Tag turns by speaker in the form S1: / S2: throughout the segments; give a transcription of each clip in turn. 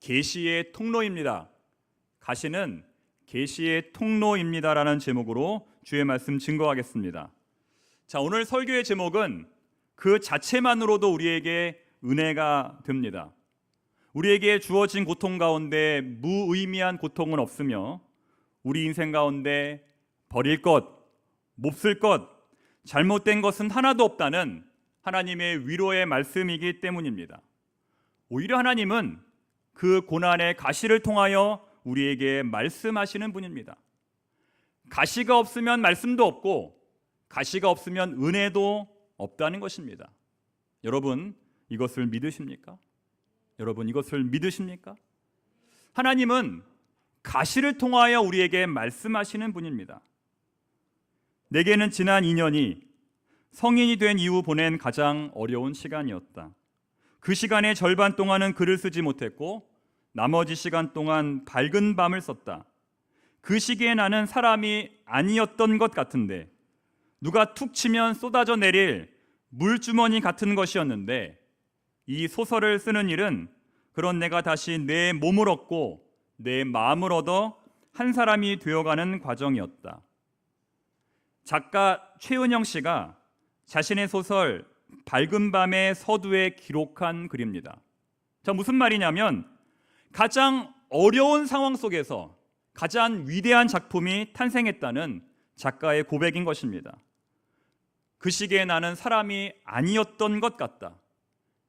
S1: 계시의 통로입니다. 가시는 계시의 통로입니다라는 제목으로 주의 말씀 증거하겠습니다. 자, 오늘 설교의 제목은 그 자체만으로도 우리에게 은혜가 됩니다. 우리에게 주어진 고통 가운데 무의미한 고통은 없으며 우리 인생 가운데 버릴 것, 몹쓸 것, 잘못된 것은 하나도 없다는 하나님의 위로의 말씀이기 때문입니다. 오히려 하나님은 그 고난의 가시를 통하여 우리에게 말씀하시는 분입니다. 가시가 없으면 말씀도 없고 가시가 없으면 은혜도 없다는 것입니다. 여러분 이것을 믿으십니까? 여러분 이것을 믿으십니까? 하나님은 가시를 통하여 우리에게 말씀하시는 분입니다. 내게는 지난 2년이 성인이 된 이후 보낸 가장 어려운 시간이었다. 그 시간의 절반 동안은 글을 쓰지 못했고 나머지 시간 동안 밝은 밤을 썼다. 그 시기에 나는 사람이 아니었던 것 같은데 누가 툭 치면 쏟아져 내릴 물주머니 같은 것이었는데 이 소설을 쓰는 일은 그런 내가 다시 내 몸을 얻고 내 마음을 얻어 한 사람이 되어가는 과정이었다. 작가 최은영 씨가 자신의 소설 밝은 밤의 서두에 기록한 글입니다. 자, 무슨 말이냐면 가장 어려운 상황 속에서 가장 위대한 작품이 탄생했다는 작가의 고백인 것입니다. 그 시기에 나는 사람이 아니었던 것 같다.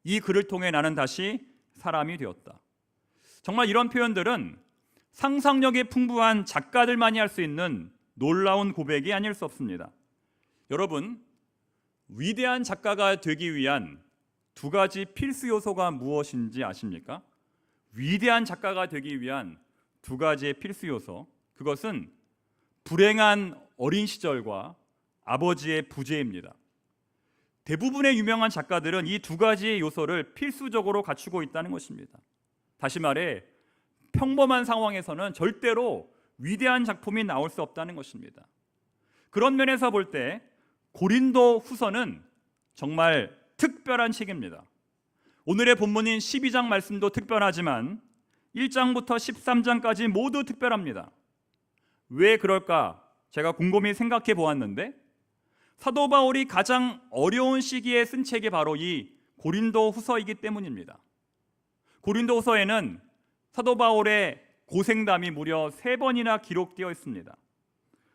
S1: 이 글을 통해 나는 다시 사람이 되었다. 정말 이런 표현들은 상상력이 풍부한 작가들만이 할 수 있는 놀라운 고백이 아닐 수 없습니다. 여러분, 위대한 작가가 되기 위한 두 가지 필수 요소가 무엇인지 아십니까? 위대한 작가가 되기 위한 두 가지의 필수 요소. 그것은 불행한 어린 시절과 아버지의 부재입니다. 대부분의 유명한 작가들은 이 두 가지의 요소를 필수적으로 갖추고 있다는 것입니다. 다시 말해 평범한 상황에서는 절대로 위대한 작품이 나올 수 없다는 것입니다. 그런 면에서 볼 때 고린도 후서는 정말 특별한 책입니다. 오늘의 본문인 12장 말씀도 특별하지만 1장부터 13장까지 모두 특별합니다. 왜 그럴까? 제가 곰곰이 생각해 보았는데 사도 바울이 가장 어려운 시기에 쓴 책이 바로 이 고린도 후서이기 때문입니다. 고린도 후서에는 사도 바울의 고생담이 무려 세 번이나 기록되어 있습니다.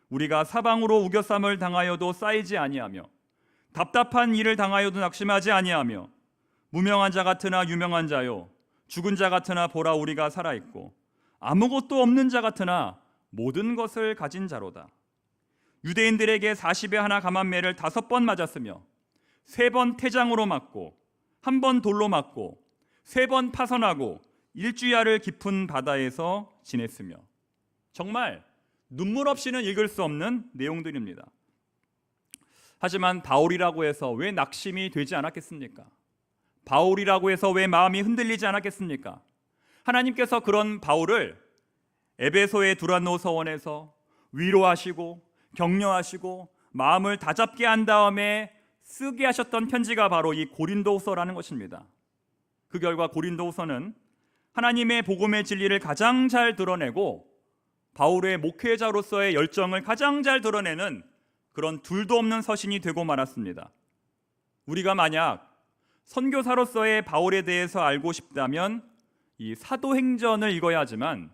S1: 우리가 사방으로 우겨쌈을 당하여도 쌓이지 아니하며 답답한 일을 당하여도 낙심하지 아니하며 무명한 자 같으나 유명한 자요 죽은 자 같으나 보라 우리가 살아 있고 아무것도 없는 자 같으나 모든 것을 가진 자로다. 유대인들에게 40에 하나 감한매를 다섯 번 맞았으며 세 번 태장으로 맞고 한 번 돌로 맞고 세 번 파선하고 일주야를 깊은 바다에서 지냈으며 정말 눈물 없이는 읽을 수 없는 내용들입니다. 하지만 바울이라고 해서 왜 낙심이 되지 않았겠습니까? 바울이라고 해서 왜 마음이 흔들리지 않았겠습니까? 하나님께서 그런 바울을 에베소의 두란노 서원에서 위로하시고 격려하시고 마음을 다잡게 한 다음에 쓰게 하셨던 편지가 바로 이 고린도후서라는 것입니다. 그 결과 고린도후서는 하나님의 복음의 진리를 가장 잘 드러내고 바울의 목회자로서의 열정을 가장 잘 드러내는 그런 둘도 없는 서신이 되고 말았습니다. 우리가 만약 선교사로서의 바울에 대해서 알고 싶다면 이 사도행전을 읽어야 하지만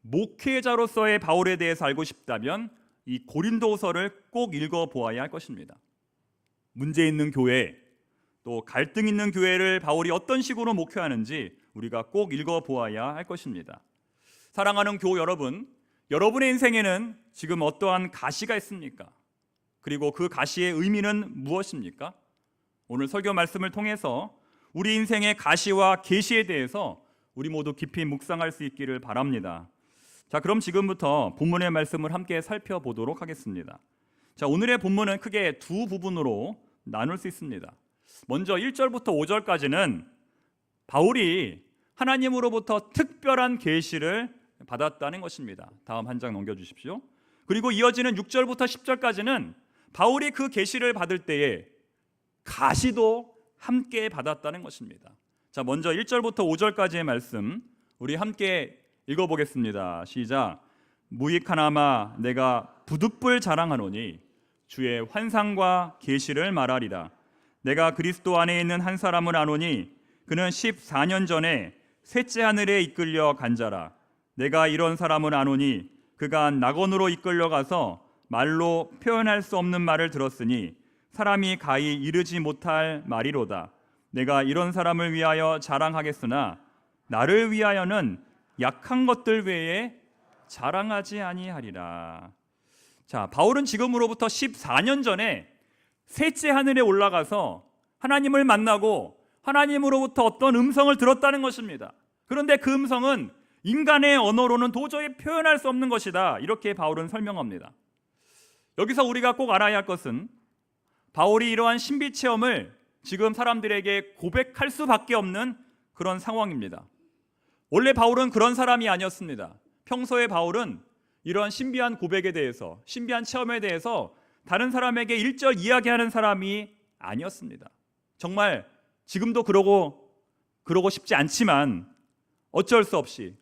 S1: 목회자로서의 바울에 대해서 알고 싶다면 이 고린도서를 꼭 읽어 보아야 할 것입니다. 문제 있는 교회 또 갈등 있는 교회를 바울이 어떤 식으로 목회하는지 우리가 꼭 읽어 보아야 할 것입니다. 사랑하는 교우 여러분, 여러분의 인생에는 지금 어떠한 가시가 있습니까? 그리고 그 가시의 의미는 무엇입니까? 오늘 설교 말씀을 통해서 우리 인생의 가시와 계시에 대해서 우리 모두 깊이 묵상할 수 있기를 바랍니다. 자, 그럼 지금부터 본문의 말씀을 함께 살펴보도록 하겠습니다. 자, 오늘의 본문은 크게 두 부분으로 나눌 수 있습니다. 먼저 1절부터 5절까지는 바울이 하나님으로부터 특별한 계시를 받았다는 것입니다. 다음 한 장 넘겨 주십시오. 그리고 이어지는 6절부터 10절까지는 바울이 그 계시를 받을 때에 가시도 함께 받았다는 것입니다. 자, 먼저 1절부터 5절까지의 말씀 우리 함께 읽어 보겠습니다. 시작. 무익하나마 내가 부득불 자랑하노니 주의 환상과 계시를 말하리라. 내가 그리스도 안에 있는 한 사람을 아노니 그는 14년 전에 셋째 하늘에 이끌려 간 자라. 내가 이런 사람을 아노니 그가 낙원으로 이끌려 가서 말로 표현할 수 없는 말을 들었으니 사람이 가히 이르지 못할 말이로다. 내가 이런 사람을 위하여 자랑하겠으나 나를 위하여는 약한 것들 외에 자랑하지 아니하리라. 자, 바울은 지금으로부터 14년 전에 셋째 하늘에 올라가서 하나님을 만나고 하나님으로부터 어떤 음성을 들었다는 것입니다. 그런데 그 음성은 인간의 언어로는 도저히 표현할 수 없는 것이다. 이렇게 바울은 설명합니다. 여기서 우리가 꼭 알아야 할 것은 바울이 이러한 신비 체험을 지금 사람들에게 고백할 수밖에 없는 그런 상황입니다. 원래 바울은 그런 사람이 아니었습니다. 평소에 바울은 이러한 신비한 고백에 대해서, 신비한 체험에 대해서 다른 사람에게 일절 이야기하는 사람이 아니었습니다. 정말 지금도 그러고 그러고 싶지 않지만 어쩔 수 없이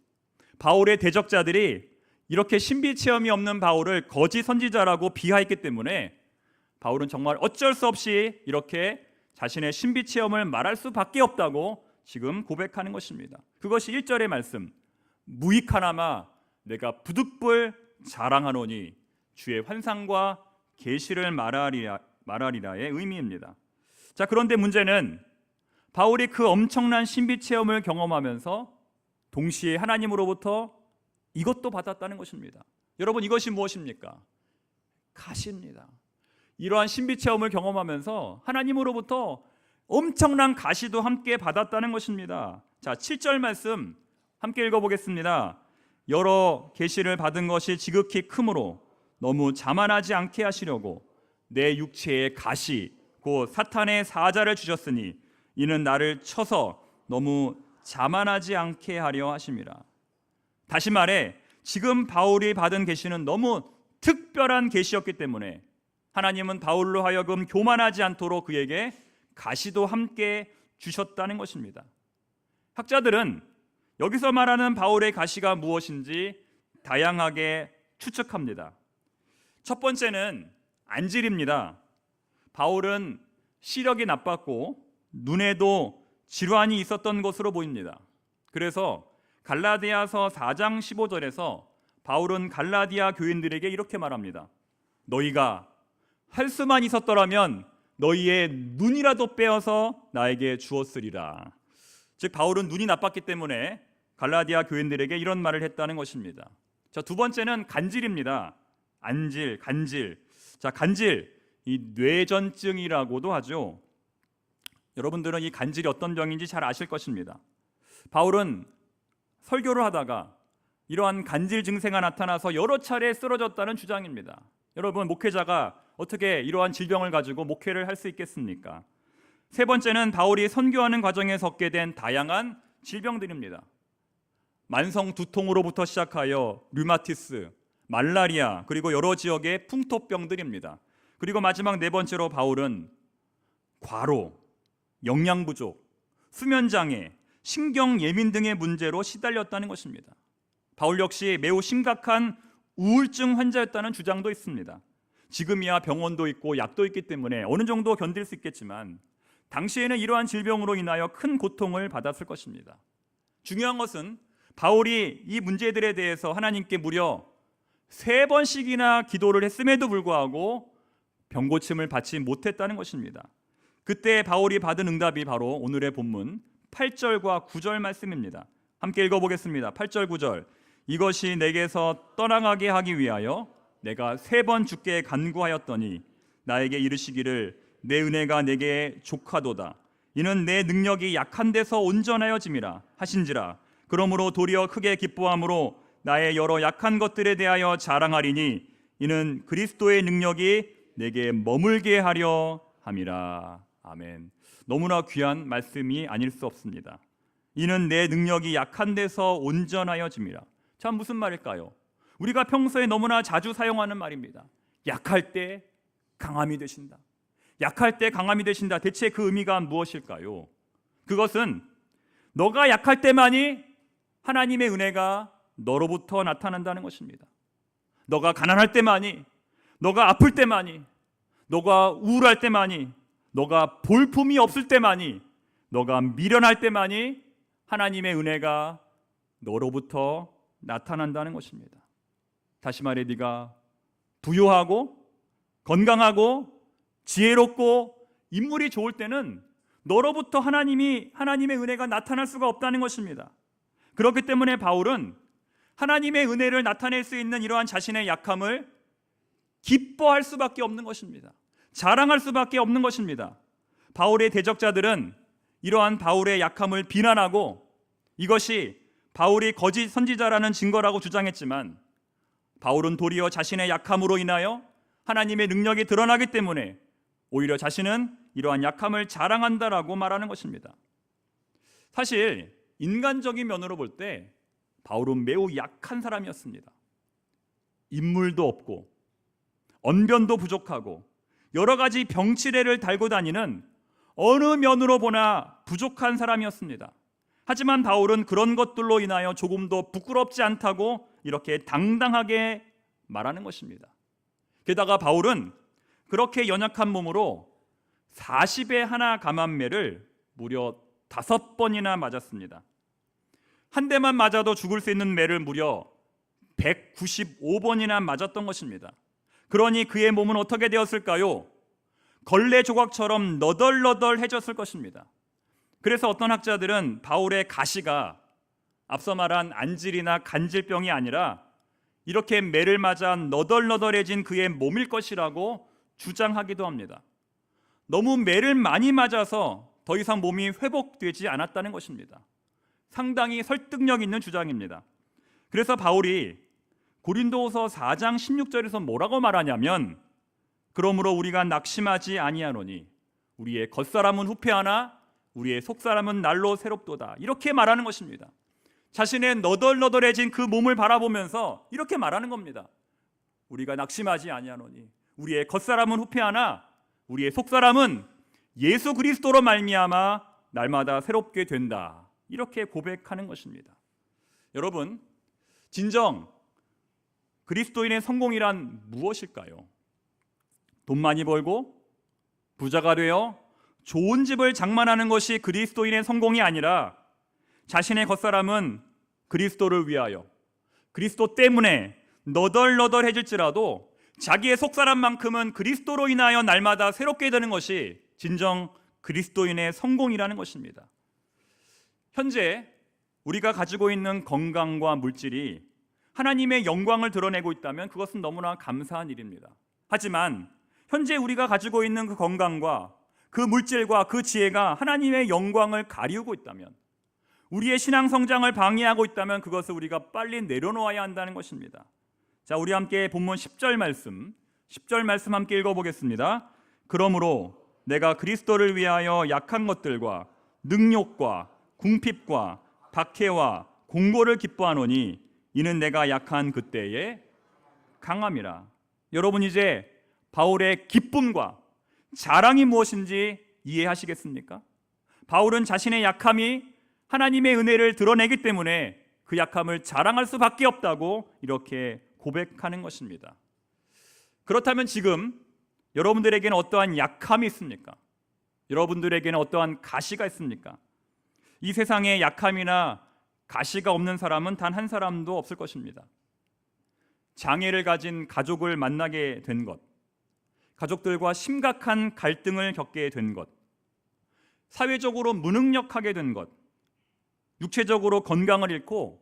S1: 바울의 대적자들이 이렇게 신비 체험이 없는 바울을 거짓 선지자라고 비하했기 때문에 바울은 정말 어쩔 수 없이 이렇게 자신의 신비 체험을 말할 수밖에 없다고 지금 고백하는 것입니다. 그것이 1절의 말씀. 무익하나마 내가 부득불 자랑하노니 주의 환상과 계시를 말하리라 말하리라의 의미입니다. 자, 그런데 문제는 바울이 그 엄청난 신비 체험을 경험하면서 동시에 하나님으로부터 이것도 받았다는 것입니다. 여러분 이것이 무엇입니까? 가시입니다. 이러한 신비 체험을 경험하면서 하나님으로부터 엄청난 가시도 함께 받았다는 것입니다. 자, 7절 말씀 함께 읽어 보겠습니다. 여러 계시를 받은 것이 지극히 크므로 너무 자만하지 않게 하시려고 내 육체에 가시 곧 사탄의 사자를 주셨으니 이는 나를 쳐서 너무 자만하지 않게 하려 하심이라. 다시 말해 지금 바울이 받은 계시는 너무 특별한 계시였기 때문에 하나님은 바울로 하여금 교만하지 않도록 그에게 가시도 함께 주셨다는 것입니다. 학자들은 여기서 말하는 바울의 가시가 무엇인지 다양하게 추측합니다. 첫 번째는 안질입니다. 바울은 시력이 나빴고 눈에도 질환이 있었던 것으로 보입니다. 그래서 갈라디아서 4장 15절에서 바울은 갈라디아 교인들에게 이렇게 말합니다. 너희가 할 수만 있었더라면 너희의 눈이라도 빼어서 나에게 주었으리라. 즉 바울은 눈이 나빴기 때문에 갈라디아 교인들에게 이런 말을 했다는 것입니다. 자, 두 번째는 간질입니다. 안질, 간질. 자, 간질 이 뇌전증이라고도 하죠. 여러분들은 이 간질이 어떤 병인지 잘 아실 것입니다. 바울은 설교를 하다가 이러한 간질 증세가 나타나서 여러 차례 쓰러졌다는 주장입니다. 여러분 목회자가 어떻게 이러한 질병을 가지고 목회를 할 수 있겠습니까? 세 번째는 바울이 선교하는 과정에 겪게 된 다양한 질병들입니다. 만성 두통으로부터 시작하여 류마티스, 말라리아, 그리고 여러 지역의 풍토병들입니다. 그리고 마지막 네 번째로 바울은 과로, 영양 부족, 수면 장애, 신경 예민 등의 문제로 시달렸다는 것입니다. 바울 역시 매우 심각한 우울증 환자였다는 주장도 있습니다. 지금이야 병원도 있고 약도 있기 때문에 어느 정도 견딜 수 있겠지만 당시에는 이러한 질병으로 인하여 큰 고통을 받았을 것입니다. 중요한 것은 바울이 이 문제들에 대해서 하나님께 무려 세 번씩이나 기도를 했음에도 불구하고 병고침을 받지 못했다는 것입니다. 그때 바울이 받은 응답이 바로 오늘의 본문 8절과 9절 말씀입니다. 함께 읽어보겠습니다. 8절 9절 이것이 내게서 떠나가게 하기 위하여 내가 세 번 주께 간구하였더니 나에게 이르시기를 내 은혜가 내게 족하도다. 이는 내 능력이 약한 데서 온전하여짐이라 하신지라. 그러므로 도리어 크게 기뻐함으로 나의 여러 약한 것들에 대하여 자랑하리니 이는 그리스도의 능력이 내게 머물게 하려 함이라. 아멘. 너무나 귀한 말씀이 아닐 수 없습니다. 이는 내 능력이 약한 데서 온전하여짐이라. 참 무슨 말일까요? 우리가 평소에 너무나 자주 사용하는 말입니다. 약할 때 강함이 되신다. 약할 때 강함이 되신다. 대체 그 의미가 무엇일까요? 그것은 너가 약할 때만이 하나님의 은혜가 너로부터 나타난다는 것입니다. 너가 가난할 때만이, 너가 아플 때만이, 너가 우울할 때만이, 너가 볼품이 없을 때만이, 너가 미련할 때만이 하나님의 은혜가 너로부터 나타난다는 것입니다. 다시 말해 네가 부유하고 건강하고 지혜롭고 인물이 좋을 때는 너로부터 하나님이 하나님의 은혜가 나타날 수가 없다는 것입니다. 그렇기 때문에 바울은 하나님의 은혜를 나타낼 수 있는 이러한 자신의 약함을 기뻐할 수밖에 없는 것입니다. 자랑할 수밖에 없는 것입니다. 바울의 대적자들은 이러한 바울의 약함을 비난하고 이것이 바울이 거짓 선지자라는 증거라고 주장했지만 바울은 도리어 자신의 약함으로 인하여 하나님의 능력이 드러나기 때문에 오히려 자신은 이러한 약함을 자랑한다라고 말하는 것입니다. 사실 인간적인 면으로 볼 때 바울은 매우 약한 사람이었습니다. 인물도 없고 언변도 부족하고 여러 가지 병치레를 달고 다니는 어느 면으로 보나 부족한 사람이었습니다. 하지만 바울은 그런 것들로 인하여 조금도 부끄럽지 않다고 이렇게 당당하게 말하는 것입니다. 게다가 바울은 그렇게 연약한 몸으로 40의 하나 감한매를 무려 다섯 번이나 맞았습니다. 한 대만 맞아도 죽을 수 있는 매를 무려 195번이나 맞았던 것입니다. 그러니 그의 몸은 어떻게 되었을까요? 걸레 조각처럼 너덜너덜해졌을 것입니다. 그래서 어떤 학자들은 바울의 가시가 앞서 말한 안질이나 간질병이 아니라 이렇게 매를 맞아 너덜너덜해진 그의 몸일 것이라고 주장하기도 합니다. 너무 매를 많이 맞아서 더 이상 몸이 회복되지 않았다는 것입니다. 상당히 설득력 있는 주장입니다. 그래서 바울이 고린도후서 4장 16절에서 뭐라고 말하냐면 그러므로 우리가 낙심하지 아니하노니 우리의 겉사람은 후패하나 우리의 속사람은 날로 새롭도다. 이렇게 말하는 것입니다. 자신의 너덜너덜해진 그 몸을 바라보면서 이렇게 말하는 겁니다. 우리가 낙심하지 아니하노니 우리의 겉사람은 후패하나 우리의 속사람은 예수 그리스도로 말미암아 날마다 새롭게 된다. 이렇게 고백하는 것입니다. 여러분, 진정 그리스도인의 성공이란 무엇일까요? 돈 많이 벌고 부자가 되어 좋은 집을 장만하는 것이 그리스도인의 성공이 아니라 자신의 겉사람은 그리스도를 위하여 그리스도 때문에 너덜너덜해질지라도 자기의 속사람만큼은 그리스도로 인하여 날마다 새롭게 되는 것이 진정 그리스도인의 성공이라는 것입니다. 현재 우리가 가지고 있는 건강과 물질이 하나님의 영광을 드러내고 있다면 그것은 너무나 감사한 일입니다. 하지만 현재 우리가 가지고 있는 그 건강과 그 물질과 그 지혜가 하나님의 영광을 가리우고 있다면 우리의 신앙 성장을 방해하고 있다면 그것을 우리가 빨리 내려놓아야 한다는 것입니다. 자, 우리 함께 본문 10절 말씀, 10절 말씀 함께 읽어 보겠습니다. 그러므로 내가 그리스도를 위하여 약한 것들과 능욕과 궁핍과 박해와 공고를 기뻐하노니 이는 내가 약한 그때에 강함이라. 여러분 이제 바울의 기쁨과 자랑이 무엇인지 이해하시겠습니까? 바울은 자신의 약함이 하나님의 은혜를 드러내기 때문에 그 약함을 자랑할 수밖에 없다고 이렇게 고백하는 것입니다. 그렇다면 지금 여러분들에게는 어떠한 약함이 있습니까? 여러분들에게는 어떠한 가시가 있습니까? 이 세상에 약함이나 가시가 없는 사람은 단 한 사람도 없을 것입니다. 장애를 가진 가족을 만나게 된 것, 가족들과 심각한 갈등을 겪게 된 것, 사회적으로 무능력하게 된 것, 육체적으로 건강을 잃고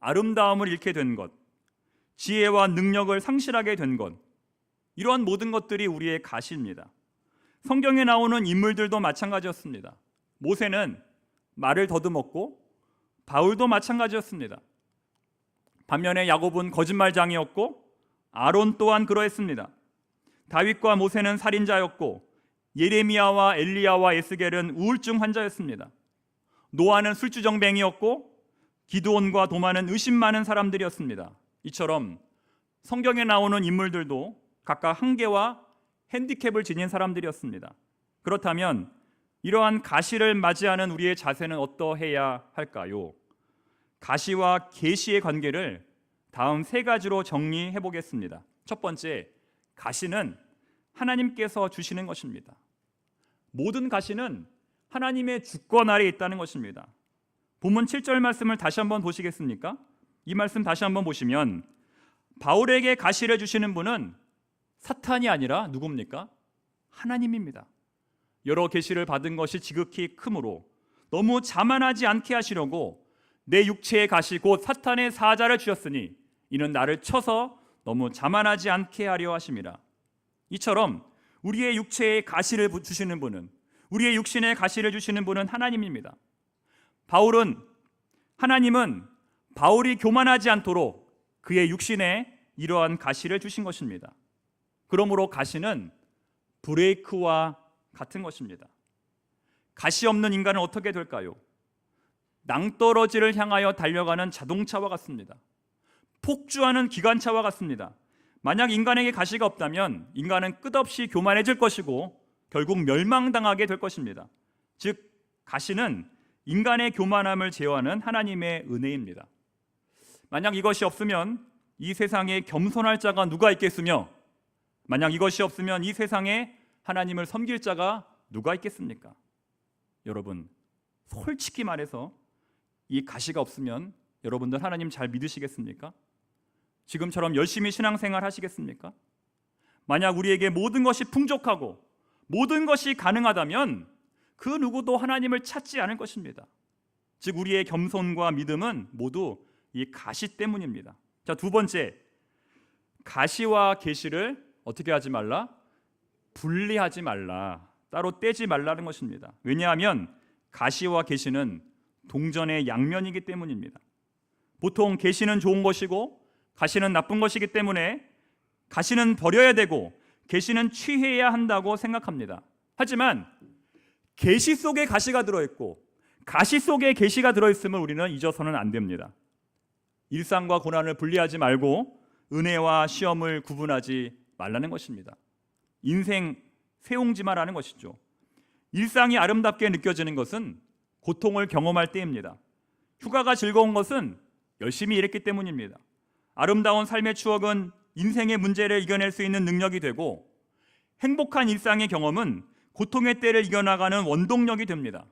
S1: 아름다움을 잃게 된 것, 지혜와 능력을 상실하게 된 것, 이러한 모든 것들이 우리의 가시입니다. 성경에 나오는 인물들도 마찬가지였습니다. 모세는 말을 더듬었고 바울도 마찬가지였습니다. 반면에 야곱은 거짓말장이었고 아론 또한 그러했습니다. 다윗과 모세는 살인자였고 예레미야와 엘리야와 에스겔은 우울증 환자였습니다. 노아는 술주정뱅이였고 기드온과 도마는 의심 많은 사람들이었습니다. 이처럼 성경에 나오는 인물들도 각각 한계와 핸디캡을 지닌 사람들이었습니다. 그렇다면 이러한 가시를 맞이하는 우리의 자세는 어떠해야 할까요? 가시와 계시의 관계를 다음 세 가지로 정리해 보겠습니다. 첫 번째, 가시는 하나님께서 주시는 것입니다. 모든 가시는 하나님의 주권 아래 있다는 것입니다. 본문 7절 말씀을 다시 한번 보시겠습니까? 이 말씀 다시 한번 보시면 바울에게 가시를 주시는 분은 사탄이 아니라 누굽니까? 하나님입니다. 여러 계시를 받은 것이 지극히 크므로 너무 자만하지 않게 하시려고 내 육체의 가시 곧 사탄의 사자를 주셨으니 이는 나를 쳐서 너무 자만하지 않게 하려 하심이라. 이처럼 우리의 육체의 가시를 주시는 분은 우리의 육신의 가시를 주시는 분은 하나님입니다. 바울은 하나님은 바울이 교만하지 않도록 그의 육신에 이러한 가시를 주신 것입니다. 그러므로 가시는 브레이크와 같은 것입니다. 가시 없는 인간은 어떻게 될까요? 낭떠러지를 향하여 달려가는 자동차와 같습니다. 폭주하는 기관차와 같습니다. 만약 인간에게 가시가 없다면 인간은 끝없이 교만해질 것이고 결국 멸망당하게 될 것입니다. 즉 가시는 인간의 교만함을 제어하는 하나님의 은혜입니다. 만약 이것이 없으면 이 세상에 겸손할 자가 누가 있겠으며 만약 이것이 없으면 이 세상에 하나님을 섬길 자가 누가 있겠습니까? 여러분, 솔직히 말해서 이 가시가 없으면 여러분들 하나님 잘 믿으시겠습니까? 지금처럼 열심히 신앙생활 하시겠습니까? 만약 우리에게 모든 것이 풍족하고 모든 것이 가능하다면 그 누구도 하나님을 찾지 않을 것입니다. 즉 우리의 겸손과 믿음은 모두 이 가시 때문입니다. 자, 두 번째. 가시와 계시를 어떻게 하지 말라? 분리하지 말라. 따로 떼지 말라는 것입니다. 왜냐하면 가시와 계시는 동전의 양면이기 때문입니다. 보통 계시는 좋은 것이고 가시는 나쁜 것이기 때문에 가시는 버려야 되고 계시는 취해야 한다고 생각합니다. 하지만 계시 속에 가시가 들어 있고 가시 속에 계시가 들어 있음을 우리는 잊어서는 안 됩니다. 일상과 고난을 분리하지 말고 은혜와 시험을 구분하지 말라는 것입니다. 인생 세옹지마라는 것이죠. 일상이 아름답게 느껴지는 것은 고통을 경험할 때입니다. 휴가가 즐거운 것은 열심히 일했기 때문입니다. 아름다운 삶의 추억은 인생의 문제를 이겨낼 수 있는 능력이 되고 행복한 일상의 경험은 고통의 때를 이겨나가는 원동력이 됩니다.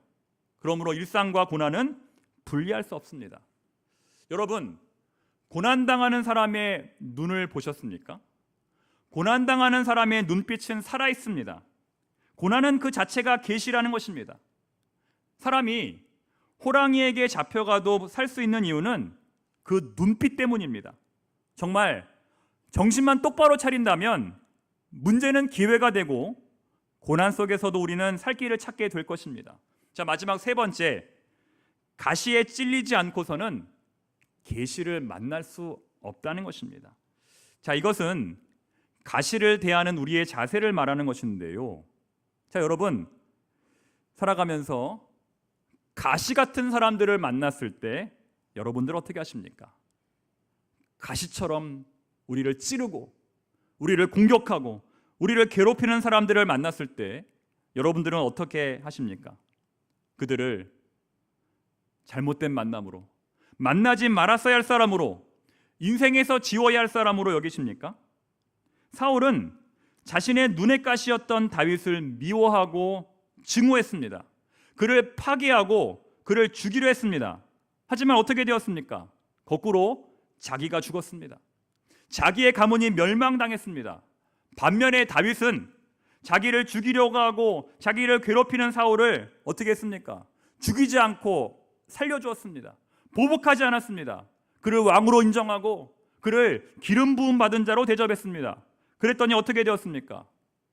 S1: 그러므로 일상과 고난은 분리할 수 없습니다. 여러분, 고난당하는 사람의 눈을 보셨습니까? 고난당하는 사람의 눈빛은 살아 있습니다. 고난은 그 자체가 계시라는 것입니다. 사람이 호랑이에게 잡혀가도 살 수 있는 이유는 그 눈빛 때문입니다. 정말 정신만 똑바로 차린다면 문제는 기회가 되고 고난 속에서도 우리는 살 길을 찾게 될 것입니다. 자, 마지막 세 번째. 가시에 찔리지 않고서는 계시를 만날 수 없다는 것입니다. 자, 이것은 가시를 대하는 우리의 자세를 말하는 것인데요. 자, 여러분 살아가면서 가시 같은 사람들을 만났을 때 여러분들 어떻게 하십니까? 가시처럼 우리를 찌르고 우리를 공격하고 우리를 괴롭히는 사람들을 만났을 때 여러분들은 어떻게 하십니까? 그들을 잘못된 만남으로 만나지 말았어야 할 사람으로 인생에서 지워야 할 사람으로 여기십니까? 사울은 자신의 눈의 가시였던 다윗을 미워하고 증오했습니다. 그를 파괴하고 그를 죽이려 했습니다. 하지만 어떻게 되었습니까? 거꾸로 자기가 죽었습니다. 자기의 가문이 멸망당했습니다. 반면에 다윗은 자기를 죽이려고 하고 자기를 괴롭히는 사울을 어떻게 했습니까? 죽이지 않고 살려주었습니다. 보복하지 않았습니다. 그를 왕으로 인정하고 그를 기름 부음 받은 자로 대접했습니다. 그랬더니 어떻게 되었습니까?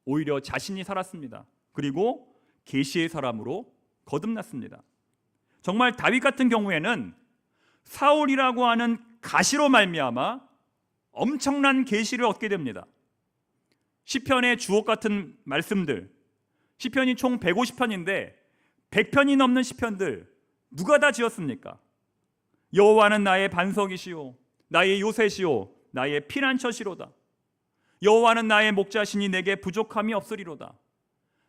S1: 오히려 자신이 살았습니다. 그리고 계시의 사람으로 거듭났습니다. 정말 다윗 같은 경우에는 사울이라고 하는 가시로 말미암아 엄청난 계시를 얻게 됩니다. 시편의 주옥 같은 말씀들 시편이 총 150편인데 100편이 넘는 시편들 누가 다 지었습니까? 여호와는 나의 반석이시오 나의 요새시오 나의 피난처시로다 여호와는 나의 목자시니 내게 부족함이 없으리로다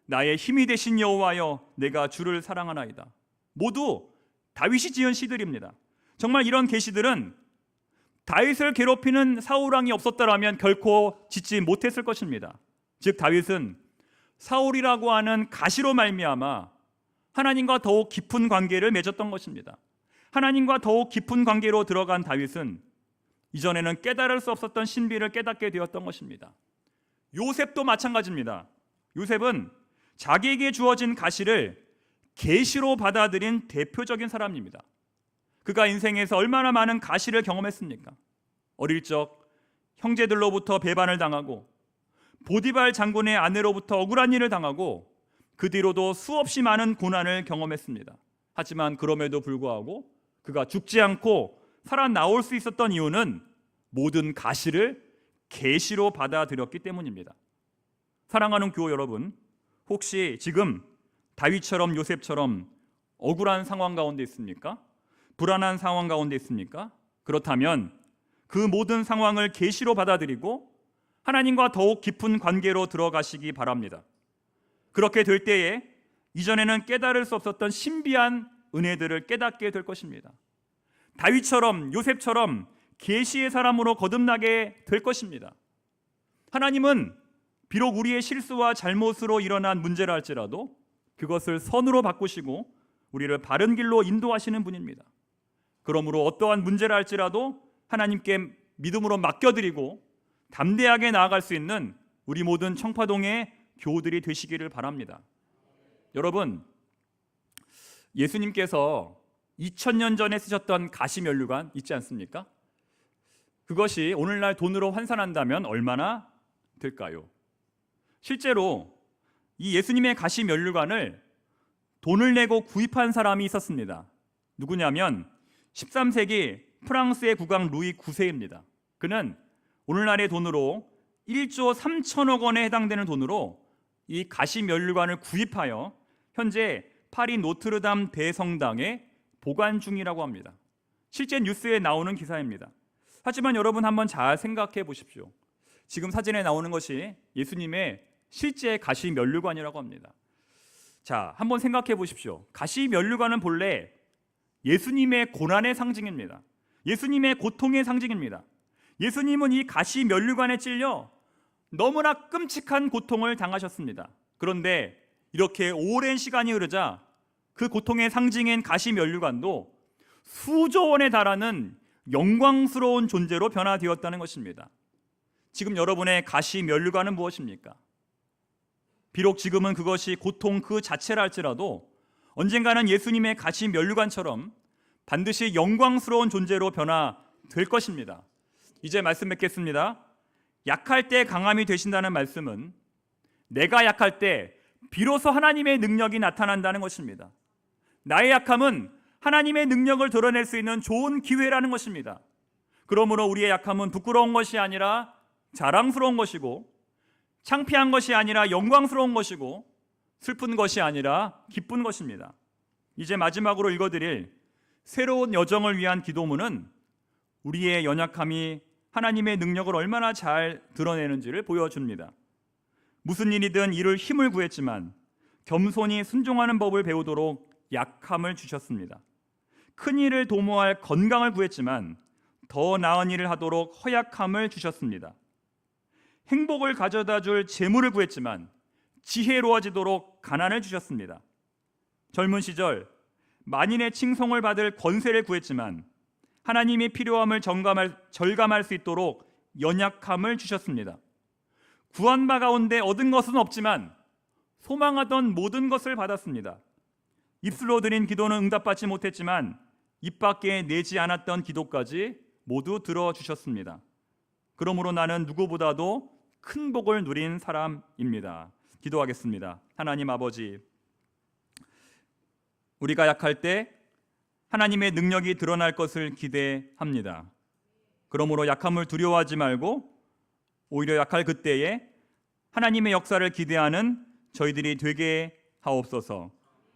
S1: 나의 힘이 되신 여호와여 내가 주를 사랑하나이다 모두 다윗이 지은 시들입니다 정말 이런 계시들은 다윗을 괴롭히는 사울 왕이 없었더라면 결코 짓지 못했을 것입니다. 즉 다윗은 사울이라고 하는 가시로 말미암아 하나님과 더욱 깊은 관계를 맺었던 것입니다. 하나님과 더욱 깊은 관계로 들어간 다윗은 이전에는 깨달을 수 없었던 신비를 깨닫게 되었던 것입니다. 요셉도 마찬가지입니다. 요셉은 자기에게 주어진 가시를 계시로 받아들인 대표적인 사람입니다. 그가 인생에서 얼마나 많은 가시를 경험했습니까? 어릴 적 형제들로부터 배반을 당하고 보디발 장군의 아내로부터 억울한 일을 당하고 그 뒤로도 수없이 많은 고난을 경험했습니다. 하지만 그럼에도 불구하고 그가 죽지 않고 살아나올 수 있었던 이유는 모든 가시를 계시로 받아들였기 때문입니다. 사랑하는 교우 여러분, 혹시 지금 다윗처럼 요셉처럼 억울한 상황 가운데 있습니까? 불안한 상황 가운데 있습니까? 그렇다면 그 모든 상황을 계시로 받아들이고 하나님과 더욱 깊은 관계로 들어가시기 바랍니다. 그렇게 될 때에 이전에는 깨달을 수 없었던 신비한 은혜들을 깨닫게 될 것입니다. 다윗처럼 요셉처럼 계시의 사람으로 거듭나게 될 것입니다. 하나님은 비록 우리의 실수와 잘못으로 일어난 문제라 할지라도 그것을 선으로 바꾸시고 우리를 바른 길로 인도하시는 분입니다. 그러므로 어떠한 문제라 할지라도 하나님께 믿음으로 맡겨드리고 담대하게 나아갈 수 있는 우리 모든 청파동의 교우들이 되시기를 바랍니다. 여러분, 예수님께서 2000년 전에 쓰셨던 가시면류관 있지 않습니까? 그것이 오늘날 돈으로 환산한다면 얼마나 될까요? 실제로 이 예수님의 가시면류관을 돈을 내고 구입한 사람이 있었습니다. 누구냐면 13세기 프랑스의 국왕 루이 9세입니다. 그는 오늘날의 돈으로 1조 3천억 원에 해당되는 돈으로 이 가시면류관을 구입하여 현재 파리 노트르담 대성당에 보관 중이라고 합니다. 실제 뉴스에 나오는 기사입니다. 하지만 여러분 한번 잘 생각해 보십시오. 지금 사진에 나오는 것이 예수님의 실제 가시 면류관이라고 합니다. 자, 한번 생각해 보십시오. 가시 면류관은 본래 예수님의 고난의 상징입니다. 예수님의 고통의 상징입니다. 예수님은 이 가시 면류관에 찔려 너무나 끔찍한 고통을 당하셨습니다. 그런데 이렇게 오랜 시간이 흐르자 그 고통의 상징인 가시면류관도 수조 원에 달하는 영광스러운 존재로 변화되었다는 것입니다. 지금 여러분의 가시면류관은 무엇입니까? 비록 지금은 그것이 고통 그 자체라 할지라도 언젠가는 예수님의 가시면류관처럼 반드시 영광스러운 존재로 변화될 것입니다. 이제 말씀 맺겠습니다. 약할 때 강함이 되신다는 말씀은 내가 약할 때 비로소 하나님의 능력이 나타난다는 것입니다. 나의 약함은 하나님의 능력을 드러낼 수 있는 좋은 기회라는 것입니다. 그러므로 우리의 약함은 부끄러운 것이 아니라 자랑스러운 것이고 창피한 것이 아니라 영광스러운 것이고 슬픈 것이 아니라 기쁜 것입니다. 이제 마지막으로 읽어드릴 새로운 여정을 위한 기도문은 우리의 연약함이 하나님의 능력을 얼마나 잘 드러내는지를 보여줍니다. 무슨 일이든 이를 힘을 구했지만 겸손히 순종하는 법을 배우도록 약함을 주셨습니다. 큰 일을 도모할 건강을 구했지만 더 나은 일을 하도록 허약함을 주셨습니다. 행복을 가져다 줄 재물을 구했지만 지혜로워지도록 가난을 주셨습니다. 젊은 시절 만인의 칭송을 받을 권세를 구했지만 하나님의 필요함을 정감할, 절감할 수 있도록 연약함을 주셨습니다. 구한 바 가운데 얻은 것은 없지만 소망하던 모든 것을 받았습니다. 입술로 드린 기도는 응답받지 못했지만 입 밖에 내지 않았던 기도까지 모두 들어주셨습니다. 그러므로 나는 누구보다도 큰 복을 누린 사람입니다. 기도하겠습니다. 하나님 아버지, 우리가 약할 때 하나님의 능력이 드러날 것을 기대합니다. 그러므로 약함을 두려워하지 말고 오히려 약할 그때에 하나님의 역사를 기대하는 저희들이 되게 하옵소서.